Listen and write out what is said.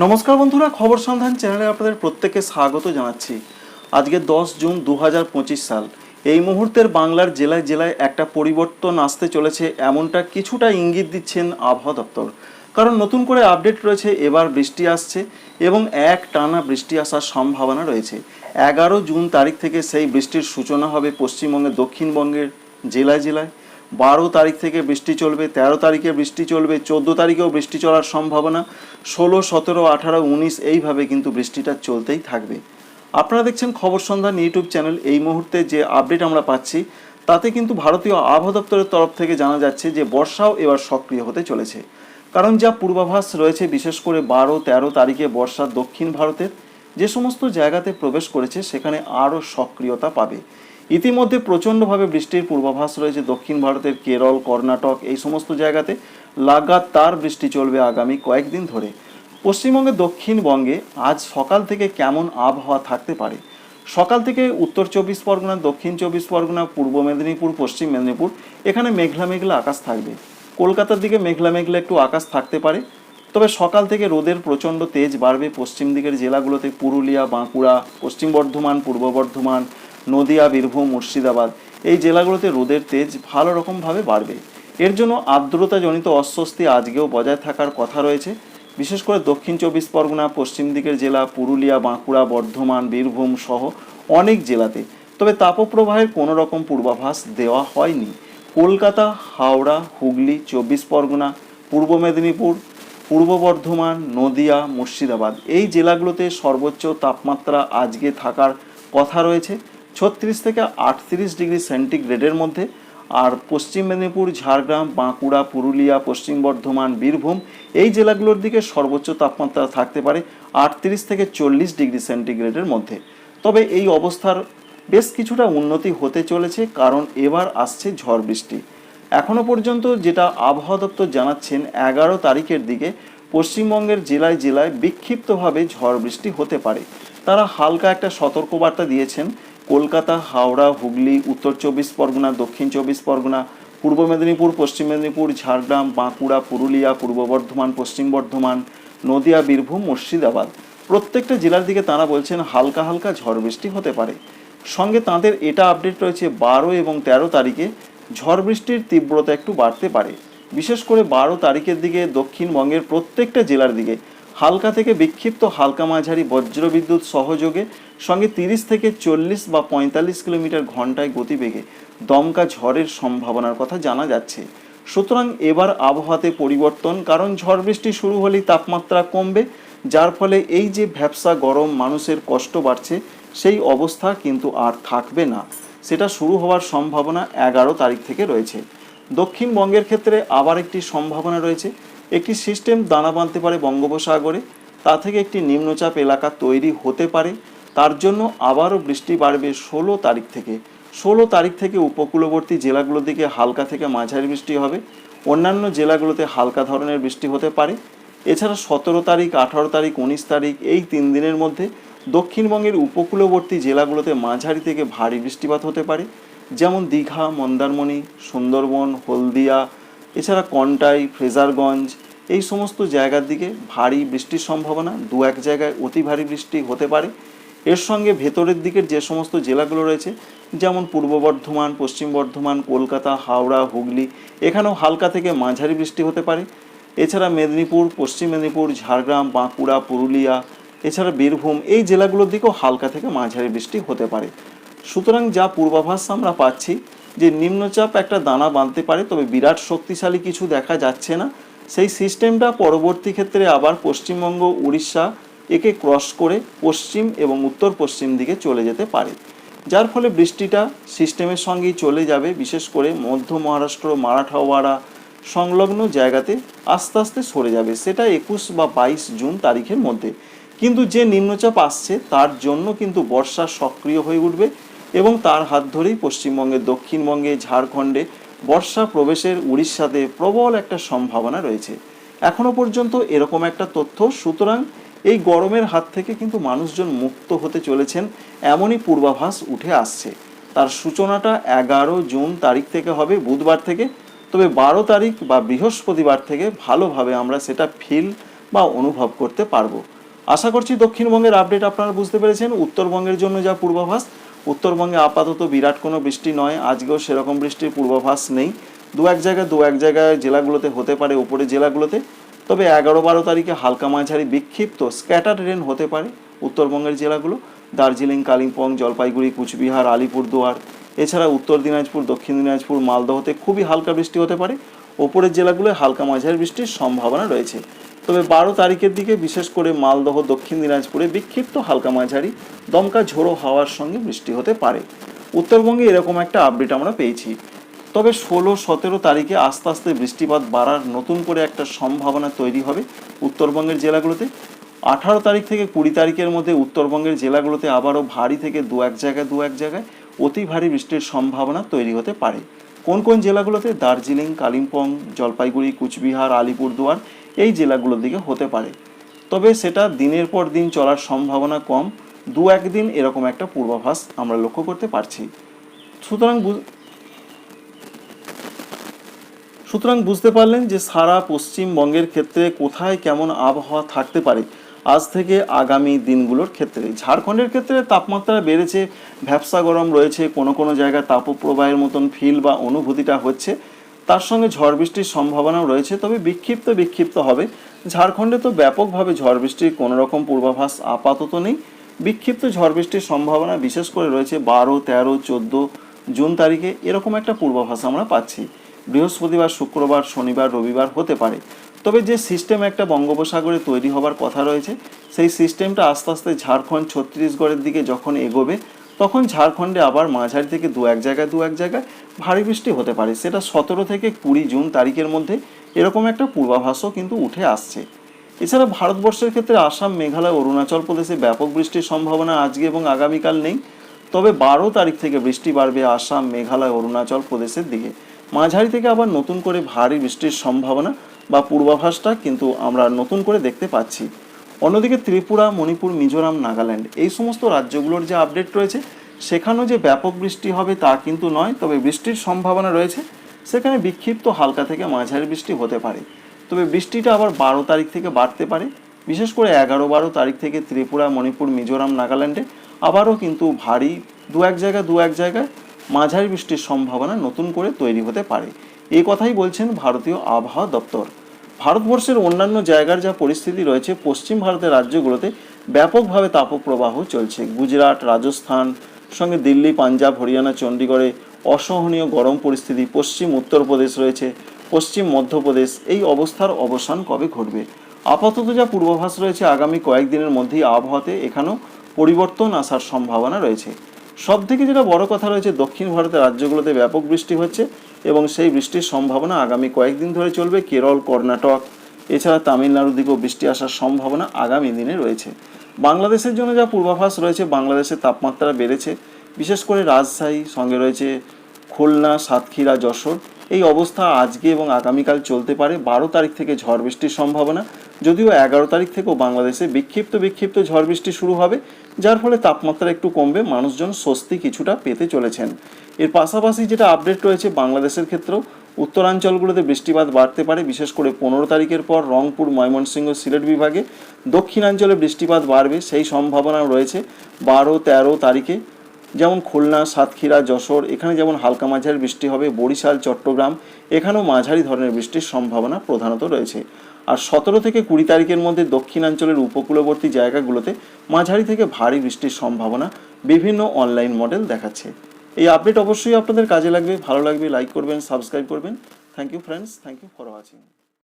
নমস্কার বন্ধুরা, খবর সন্ধান চ্যানেলে আপনাদের প্রত্যেককে স্বাগত জানাচ্ছি। আজকে দশ জুন দু হাজার পঁচিশ সাল। এই মুহূর্তের বাংলার জেলায় জেলায় একটা পরিবর্তন আসতে চলেছে এমনটা কিছুটা ইঙ্গিত দিচ্ছেন আবহাওয়া দপ্তর। কারণ নতুন করে আপডেট রয়েছে, এবার বৃষ্টি আসছে এবং এক টানা বৃষ্টি আসার সম্ভাবনা রয়েছে। এগারো জুন তারিখ থেকে সেই বৃষ্টির সূচনা হবে পশ্চিমবঙ্গের দক্ষিণবঙ্গের জেলায় জেলায়। বারো তারিখ থেকে বৃষ্টি চলবে, তেরো তারিখে বৃষ্টি চলবে, চোদ্দ তারিখেও বৃষ্টি চলার সম্ভাবনা, ষোলো, সতেরো, আঠারো, উনিশ, এইভাবে কিন্তু বৃষ্টিটা চলতেই থাকবে। আপনারা দেখছেন খবর সন্ধান ইউটিউব চ্যানেল। এই মুহূর্তে যে আপডেট আমরা পাচ্ছি, তাতে কিন্তু ভারতীয় আবহাওয়া দপ্তরের তরফ থেকে জানা যাচ্ছে যে বর্ষাও এবার সক্রিয় হতে চলেছে। কারণ যা পূর্বাভাস রয়েছে, বিশেষ করে বারো, তেরো তারিখে বর্ষা দক্ষিণ ভারতের যে সমস্ত জায়গাতে প্রবেশ করেছে, সেখানে আরও সক্রিয়তা পাবে। ইতিমধ্যে প্রচণ্ডভাবে বৃষ্টির পূর্বাভাস রয়েছে দক্ষিণ ভারতের কেরল, কর্ণাটক, এই সমস্ত জায়গাতে। লাগাতার বৃষ্টি চলবে আগামী কয়েকদিন ধরে। পশ্চিমবঙ্গের দক্ষিণবঙ্গে আজ সকাল থেকে কেমন আবহাওয়া থাকতে পারে? সকাল থেকে উত্তর চব্বিশ পরগনা, দক্ষিণ চব্বিশ পরগনা, পূর্ব মেদিনীপুর, পশ্চিম মেদিনীপুর, এখানে মেঘলা মেঘলা আকাশ থাকবে। কলকাতার দিকে মেঘলা মেঘলা একটু আকাশ থাকতে পারে। তবে সকাল থেকে রোদের প্রচণ্ড তেজ বাড়বে পশ্চিম দিকের জেলাগুলোতে, পুরুলিয়া, বাঁকুড়া, পশ্চিম বর্ধমান, পূর্ব বর্ধমান নদিয়া, বীরভূম, মুর্শিদাবাদ, এই জেলাগুলোতে রোদের তেজ ভালো রকমভাবে বাড়বে। এর জন্য আর্দ্রতাজনিত অস্বস্তি আজকেও বজায় থাকার কথা রয়েছে। বিশেষ করে দক্ষিণ চব্বিশ পরগনা, পশ্চিম দিকের জেলা পুরুলিয়া, বাঁকুড়া, বর্ধমান, বীরভূম সহ অনেক জেলাতে। তবে তাপপ্রবাহের কোনো রকম পূর্বাভাস দেওয়া হয়নি। কলকাতা, হাওড়া, হুগলি, চব্বিশ পরগনা, পূর্ব মেদিনীপুর, পূর্ব বর্ধমান, নদিয়া, মুর্শিদাবাদ এই জেলাগুলোতে সর্বোচ্চ তাপমাত্রা আজকে থাকার কথা রয়েছে। ছত্রিশ থেকে আটত্রিশ ডিগ্রি সেন্টিগ্রেডের মধ্যে, আর পশ্চিম মেদিনীপুর, ঝাড়গ্রাম, বাঁকুড়া, পুরুলিয়া, পশ্চিম বর্ধমান, বীরভূম, এই জেলাগুলোর দিকে সর্বোচ্চ তাপমাত্রা থাকতে পারে আটত্রিশ থেকে চল্লিশ ডিগ্রি সেন্টিগ্রেডের মধ্যে। তবে এই অবস্থার বেশ কিছুটা উন্নতি হতে চলেছে, কারণ এবার আসছে ঝড় বৃষ্টি। এখনও পর্যন্ত যেটা আবহাওয়া দপ্তর জানাচ্ছেন, এগারো তারিখের দিকে পশ্চিমবঙ্গের জেলায় জেলায় বিক্ষিপ্তভাবে ঝড় বৃষ্টি হতে পারে। তারা হালকা একটা সতর্কবার্তা দিয়েছেন কলকাতা, হাওড়া, হুগলি, উত্তর চব্বিশ পরগনা, দক্ষিণ চব্বিশ পরগনা, পূর্ব মেদিনীপুর, পশ্চিম মেদিনীপুর, ঝাড়গ্রাম, বাঁকুড়া, পুরুলিয়া, পূর্ব বর্ধমান, পশ্চিম বর্ধমান, নদিয়া, বীরভূম, মুর্শিদাবাদ। প্রত্যেকটা জেলার দিকে তারা বলছেন হালকা হালকা ঝড় বৃষ্টি হতে পারে। সঙ্গে তাদের এটা আপডেট রয়েছে বারো এবং তেরো তারিখে। ঝড় বৃষ্টির তীব্রতা একটু বাড়তে পারে। বিশেষ করে বারো তারিখের দিকে দক্ষিণবঙ্গের প্রত্যেকটা জেলার দিকে হালকা থেকে বিক্ষিপ্ত হালকা মাঝারি বজ্রবিদ্যুৎ সহযোগে সঙ্গে তিরিশ থেকে চল্লিশ বা পঁয়তাল্লিশ কিলোমিটার ঘন্টায় গতিবেগে দমকা ঝড়ের সম্ভাবনার কথা জানা যাচ্ছে। সুতরাং এবার আবহাওয়াতে পরিবর্তন, কারণ ঝড় বৃষ্টি শুরু হলেই তাপমাত্রা কমবে, যার ফলে এই যে ভ্যাবসা গরম মানুষের কষ্ট বাড়ছে, সেই অবস্থা কিন্তু আর থাকবে না। সেটা শুরু হওয়ার সম্ভাবনা এগারো তারিখ থেকে রয়েছে। দক্ষিণবঙ্গের ক্ষেত্রে আবার একটি সম্ভাবনা রয়েছে। একটি সিস্টেম দানা বাঁধতে পারে বঙ্গোপসাগরে, তা থেকে একটি নিম্নচাপ এলাকা তৈরি হতে পারে। তার জন্য আবারও বৃষ্টি বাড়বে ষোলো তারিখ থেকে। ষোলো তারিখ থেকে উপকূলবর্তী জেলাগুলোর দিকে হালকা থেকে মাঝারি বৃষ্টি হবে। অন্যান্য জেলাগুলোতে হালকা ধরনের বৃষ্টি হতে পারে। এছাড়া সতেরো তারিখ, আঠারো তারিখ, উনিশ তারিখ এই তিন দিনের মধ্যে দক্ষিণবঙ্গের উপকূলবর্তী জেলাগুলোতে মাঝারি থেকে ভারী বৃষ্টিপাত হতে পারে। যেমন দীঘা, মন্দারমণি, সুন্দরবন, হলদিয়া, এছাড়া কন্টাই, ফ্রেজারগঞ্জ এই সমস্ত জায়গার দিকে ভারী বৃষ্টির সম্ভাবনা। দু এক জায়গায় অতি ভারী বৃষ্টি হতে পারে। এর সঙ্গে ভেতরের দিকের যে সমস্ত জেলাগুলো রয়েছে, যেমন পূর্ব বর্ধমান, পশ্চিম বর্ধমান, কলকাতা, হাওড়া, হুগলি, এখানেও হালকা থেকে মাঝারি বৃষ্টি হতে পারে। এছাড়া মেদিনীপুর, পশ্চিম মেদিনীপুর, ঝাড়গ্রাম, বাঁকুড়া, পুরুলিয়া, এছাড়া বীরভূম, এই জেলাগুলোর দিকেও হালকা থেকে মাঝারি বৃষ্টি হতে পারে। সুতরাং যা পূর্বাভাস আমরা পাচ্ছি যে নিম্নচাপ একটা দানা বাঁধতে পারে, তবে বিরাট শক্তিশালী কিছু দেখা যাচ্ছে না। সেই সিস্টেমটা পরবর্তী ক্ষেত্রে আবার পশ্চিমবঙ্গ, উড়িষ্যা একে ক্রস করে পশ্চিম এবং উত্তর পশ্চিম দিকে চলে যেতে পারে। যার ফলে বৃষ্টিটা সিস্টেমের সঙ্গেই চলে যাবে, বিশেষ করে মধ্য মহারাষ্ট্র, মারাঠাওয়াড়া সংলগ্ন জায়গাতে আস্তে আস্তে সরে যাবে। সেটা একুশ বা বাইশ জুন তারিখের মধ্যে। কিন্তু যে নিম্নচাপ আসছে, তার জন্য কিন্তু বর্ষা সক্রিয় হয়ে উঠবে এবং তার হাত ধরেই পশ্চিমবঙ্গের দক্ষিণবঙ্গে, ঝাড়খণ্ডে বর্ষা প্রবেশের উড়িষ্যাতে প্রবল একটা সম্ভাবনা রয়েছে। এখনও পর্যন্ত এরকম একটা তথ্য, সুতরাং এই গরমের হাত থেকে কিন্তু মানুষজন মুক্ত হতে চলেছেন, এমনই পূর্বাভাস উঠে আসছে। তার সূচনাটা এগারো জুন তারিখ থেকে হবে, বুধবার থেকে। তবে বারো তারিখ বা বৃহস্পতিবার থেকে ভালোভাবে আমরা সেটা ফিল বা অনুভব করতে পারব। আশা করছি দক্ষিণবঙ্গের আপডেট আপনারা বুঝতে পেরেছেন। উত্তরবঙ্গের জন্য যা পূর্বাভাস, উত্তরবঙ্গে আপাতত বিরাট কোনো বৃষ্টি নয়, আজকেও সেরকম বৃষ্টির পূর্বাভাস নেই। দু এক জায়গায় দু এক জায়গায় জেলাগুলোতে হতে পারে, উপরে জেলাগুলোতে। তবে এগারো বারো তারিখে হালকা মাঝারি বিক্ষিপ্ত স্ক্যাটার রেন হতে পারে। উত্তরবঙ্গের জেলাগুলো দার্জিলিং, কালিম্পং, জলপাইগুড়ি, কুচবিহার আলিপুরদুয়ার এছাড়া উত্তর দিনাজপুর, দক্ষিণ দিনাজপুর, মালদহতে খুবই হালকা বৃষ্টি হতে পারে। ওপরের জেলাগুলোয় হালকা মাঝারি বৃষ্টির সম্ভাবনা রয়েছে। তবে বারো তারিখের দিকে বিশেষ করে মালদহ, দক্ষিণ দিনাজপুরে বিক্ষিপ্ত হালকা মাঝারি, দমকা ঝোড়ো হাওয়ার সঙ্গে বৃষ্টি হতে পারে। উত্তরবঙ্গে এরকম একটা আপডেট আমরা পেয়েছি। তবে ষোলো, সতেরো তারিখে আস্তে আস্তে বৃষ্টিপাত বাড়ার নতুন করে একটা সম্ভাবনা তৈরি হবে উত্তরবঙ্গের জেলাগুলোতে। আঠারো তারিখ থেকে কুড়ি তারিখের মধ্যে উত্তরবঙ্গের জেলাগুলোতে আবারও ভারী থেকে দু এক জায়গায়, দু এক জায়গায় অতি ভারী বৃষ্টির সম্ভাবনা তৈরি হতে পারে। কোন কোন জেলাগুলোতে? দার্জিলিং, কালিম্পং, জলপাইগুড়ি, কুচবিহার, আলিপুরদুয়ার এই জেলাগুলোর দিকে হতে পারে। তবে সেটা দিনের পর দিন চলার সম্ভাবনা কম। দু একদিন এরকম একটা পূর্বাভাস আমরা লক্ষ্য করতে পারছি। সুতরাং সুতরাং বুঝতে পারলেন যে সারা পশ্চিমবঙ্গের ক্ষেত্রে কোথায় কেমন আবহাওয়া থাকতে পারে। আজ থেকে আগামী দিনগুলোর ক্ষেত্রে। ঝাড়খণ্ডের ক্ষেত্রে তাপমাত্রা বেড়েছে, ভ্যাবসা গরম রয়েছে, কোনো কোনো জায়গায় তাপপ্রবাহের মতন ফিল বা অনুভূতিটা হচ্ছে। তার সঙ্গে ঝড় বৃষ্টির সম্ভাবনাও রয়েছে, তবে বিক্ষিপ্ত বিক্ষিপ্ত হবে। ঝাড়খণ্ডে তো ব্যাপকভাবে ঝড় বৃষ্টির কোনো রকম পূর্বাভাস আপাতত নেই। বিক্ষিপ্ত ঝড় বৃষ্টির সম্ভাবনা বিশেষ করে রয়েছে বারো, তেরো, চোদ্দ জুন তারিখে। এরকম একটা পূর্বাভাস আমরা পাচ্ছি। বৃহস্পতিবার, শুক্রবার, শনিবার, রবিবার হতে পারে। তবে যে সিস্টেম একটা বঙ্গোপসাগরে তৈরি হবার কথা রয়েছে, সেই সিস্টেমটা আস্তে আস্তে ঝাড়খণ্ড, ছত্তিশগড়ের দিকে যখন এগোবে, তখন ঝাড়খণ্ডে আবার মাঝারি থেকে দু এক জায়গায়, দু এক জায়গায় ভারী বৃষ্টি হতে পারে। সেটা সতেরো থেকে কুড়ি জুন তারিখের মধ্যে এরকম একটা পূর্বাভাসও কিন্তু উঠে আসছে। এছাড়া ভারতবর্ষের ক্ষেত্রে আসাম, মেঘালয়, অরুণাচল প্রদেশে ব্যাপক বৃষ্টির সম্ভাবনা আজকে এবং আগামীকাল নেই। তবে বারো তারিখ থেকে বৃষ্টি বাড়বে আসাম, মেঘালয়, অরুণাচল প্রদেশের দিকে। মাঝারি থেকে আবার নতুন করে ভারী বৃষ্টির সম্ভাবনা বা পূর্বাভাসটা কিন্তু আমরা নতুন করে দেখতে পাচ্ছি। অন্যদিকে ত্রিপুরা, মণিপুর, মিজোরাম, নাগাল্যান্ড এই সমস্ত রাজ্যগুলোর যে আপডেট রয়েছে, সেখানেও যে ব্যাপক বৃষ্টি হবে তা কিন্তু নয়, তবে বৃষ্টির সম্ভাবনা রয়েছে। সেখানে বিক্ষিপ্ত হালকা থেকে মাঝারি বৃষ্টি হতে পারে। তবে বৃষ্টিটা আবার বারো তারিখ থেকে বাড়তে পারে। বিশেষ করে এগারো বারো তারিখ থেকে ত্রিপুরা, মণিপুর, মিজোরাম, নাগাল্যান্ডে আবারও কিন্তু ভারী দু এক জায়গায় দু এক জায়গায় মাঝারি বৃষ্টির সম্ভাবনা নতুন করে তৈরি হতে পারে। এই কথাই বলছেন ভারতীয় আবহাওয়া দপ্তর। ভারতবর্ষের অন্যান্য জায়গার যা পরিস্থিতি রয়েছে, পশ্চিম ভারতের রাজ্যগুলোতে ব্যাপকভাবে তাপপ্রবাহ চলছে। গুজরাট, রাজস্থান, সঙ্গে দিল্লি, পাঞ্জাব, হরিয়ানা চণ্ডীগড়ে অসহনীয় গরম পরিস্থিতি, পশ্চিম, উত্তরপ্রদেশ রয়েছে, পশ্চিম মধ্যপ্রদেশ, এই অবস্থার অবসান কবে ঘটবে? আপাতত যা পূর্বাভাস রয়েছে, আগামী কয়েকদিনের মধ্যেই আবহাওয়াতে এখানেও পরিবর্তন আসার সম্ভাবনা রয়েছে। সব থেকে যেটা বড় কথা রয়েছে, দক্ষিণ ভারতের রাজ্যগুলোতে ব্যাপক বৃষ্টি হচ্ছে এবং সেই বৃষ্টির সম্ভাবনা আগামী কয়েকদিন ধরে চলবে। কেরল, কর্ণাটক, এছাড়া তামিলনাড়ুর দিকেও বৃষ্টি আসার সম্ভাবনা আগামী দিনে রয়েছে। বাংলাদেশের জন্য যা পূর্বাভাস রয়েছে, বাংলাদেশের তাপমাত্রা বেড়েছে। বিশেষ করে রাজশাহী, সঙ্গে রয়েছে খুলনা, সাতক্ষীরা, যশোর। এই অবস্থা আজকে এবং আগামীকাল চলতে পারে। বারো তারিখ থেকে ঝড় বৃষ্টির সম্ভাবনা। যদিও এগারো তারিখ থেকেও বাংলাদেশে বিক্ষিপ্ত বিক্ষিপ্ত ঝড় বৃষ্টি শুরু হবে। যার ফলে তাপমাত্রা একটু কমবে, মানুষজন স্বস্তি কিছুটা পেতে চলেছেন। এর পাশাপাশি যেটা আপডেট রয়েছে বাংলাদেশের ক্ষেত্রেও, উত্তরাঞ্চলগুলোতে বৃষ্টিপাত বাড়তে পারে, বিশেষ করে পনেরো তারিখের পর রংপুর, ময়মনসিংহ, সিলেট বিভাগে দক্ষিণাঞ্চলে বৃষ্টিপাত বাড়বে, সেই সম্ভাবনাও রয়েছে বারো, তেরো তারিখে। যেমন খুলনা, সাতক্ষীরা, যশোর, এখানে যেমন হালকা মাঝারি বৃষ্টি হবে, বরিশাল, চট্টগ্রাম, এখানেও মাঝারি ধরনের বৃষ্টির সম্ভাবনা প্রধানত রয়েছে। আর সতেরো থেকে কুড়ি তারিখের মধ্যে দক্ষিণাঞ্চলের উপকূলবর্তী জায়গাগুলোতে মাঝারি থেকে ভারী বৃষ্টির সম্ভাবনা বিভিন্ন অনলাইন মডেল দেখাচ্ছে। এই আপডেট অবশ্যই আপনাদের কাজে লাগবে, ভালো লাগবে লাইক করবেন সাবস্ক্রাইব করবেন। Thank you friends thank you for watching